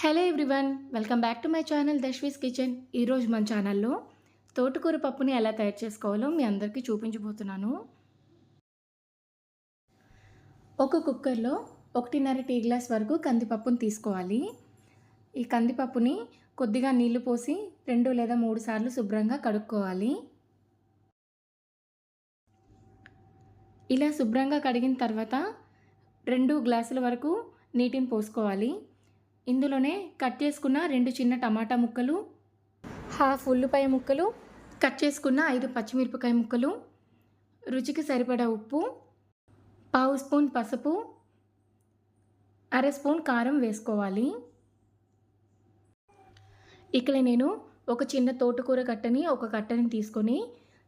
Hello everyone welcome back to my channel దశ్వీస్ kitchen. ఈరోజు మన ఛానల్లో తోటకూర పప్పుని ఎలా తయారు చేసుకోవాలో మీ అందరికీ చూపించబోతున్నాను. ఒక కుక్కర్లో ఒకటిన్నర టీ గ్లాస్ వరకు కందిపప్పుని తీసుకోవాలి. ఈ కందిపప్పుని కొద్దిగా నీళ్ళు పోసి రెండు లేదా మూడు సార్లు శుభ్రంగా కడుక్కోవాలి. ఇలా శుభ్రంగా కడిగిన తర్వాత రెండు గ్లాసుల వరకు నీటిని పోసుకోవాలి. ఇందులోనే కట్ చేసుకున్న రెండు చిన్న టమాటా ముక్కలు హాఫ్ ఉల్లిపాయ ముక్కలు కట్ చేసుకున్న ఐదు పచ్చిమిరపకాయ ముక్కలు రుచికి సరిపడా ఉప్పు పావు స్పూన్ పసుపు అర స్పూన్ కారం వేసుకోవాలి. ఇక్కడ నేను ఒక చిన్న తోటకూర కట్టని ఒక కట్టని తీసుకొని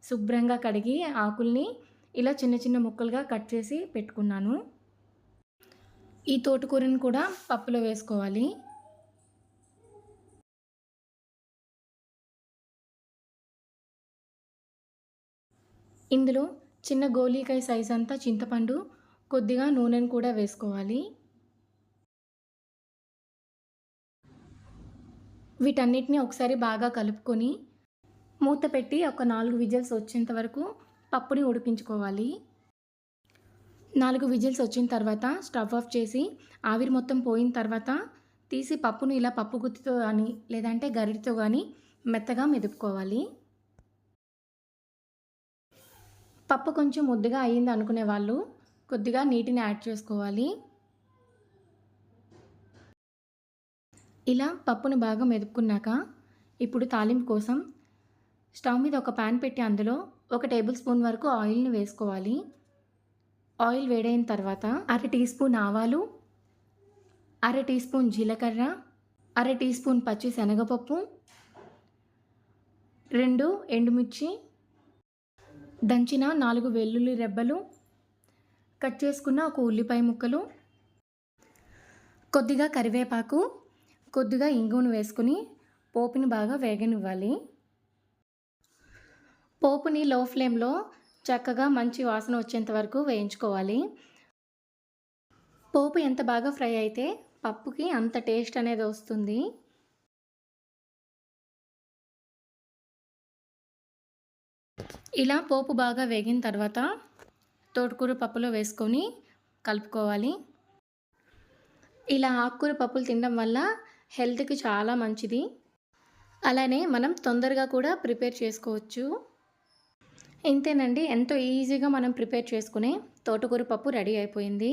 శుభ్రంగా కడిగి ఆకుల్ని ఇలా చిన్న చిన్న ముక్కలుగా కట్ చేసి పెట్టుకున్నాను. ఈ తోటకూరని కూడా పప్పులో వేసుకోవాలి. ఇందులో చిన్న గోలీకాయ సైజ్ అంతా చింతపండు కొద్దిగా నూనెను కూడా వేసుకోవాలి. వీటన్నిటిని ఒకసారి బాగా కలుపుకొని మూత పెట్టి ఒక నాలుగు విజిల్స్ వచ్చేంత వరకు పప్పుని ఉడికించుకోవాలి నాలుగు విజిల్స్ వచ్చిన తర్వాత స్టవ్ ఆఫ్ చేసి ఆవిరి మొత్తం పోయిన తర్వాత తీసి పప్పును ఇలా పప్పు గుత్తితో కానీ లేదంటే గరిటితో కానీ మెత్తగా మెదుపుకోవాలి. పప్పు కొంచెం ముద్దుగా అయ్యింది అనుకునే వాళ్ళు కొద్దిగా నీటిని యాడ్ చేసుకోవాలి. ఇలా పప్పును బాగా మెదుపుకున్నాక ఇప్పుడు తాలింపు కోసం స్టవ్ మీద ఒక ప్యాన్ పెట్టి అందులో ఒక టేబుల్ స్పూన్ వరకు ఆయిల్ని వేసుకోవాలి. ఆయిల్ వేడైన తర్వాత అర టీ స్పూన్ ఆవాలు అర టీ స్పూన్ జీలకర్ర అర టీ స్పూన్ పచ్చి శనగపప్పు రెండు ఎండుమిర్చి దంచిన నాలుగు వెల్లుల్లి రెబ్బలు కట్ చేసుకున్న ఒక ఉల్లిపాయ ముక్కలు కొద్దిగా కరివేపాకు కొద్దిగా ఇంగును వేసుకుని పోపుని బాగా వేగనివ్వాలి. పోపుని లో ఫ్లేమ్లో చక్కగా మంచి వాసన వచ్చేంత వరకు వేయించుకోవాలి. పోపు ఎంత బాగా ఫ్రై అయితే పప్పుకి అంత టేస్ట్ అనేది వస్తుంది. ఇలా పోపు బాగా వేగిన తర్వాత తోటకూర పప్పులో వేసుకొని కలుపుకోవాలి. ఇలా ఆకుకూర పప్పులు తినడం వల్ల హెల్త్కి చాలా మంచిది. అలానే మనం తొందరగా కూడా ప్రిపేర్ చేసుకోవచ్చు. ఇంతేనండి. ఎంతో ఈజీగా మనం ప్రిపేర్ చేసుకునే తోటకూర పప్పు రెడీ అయిపోయింది.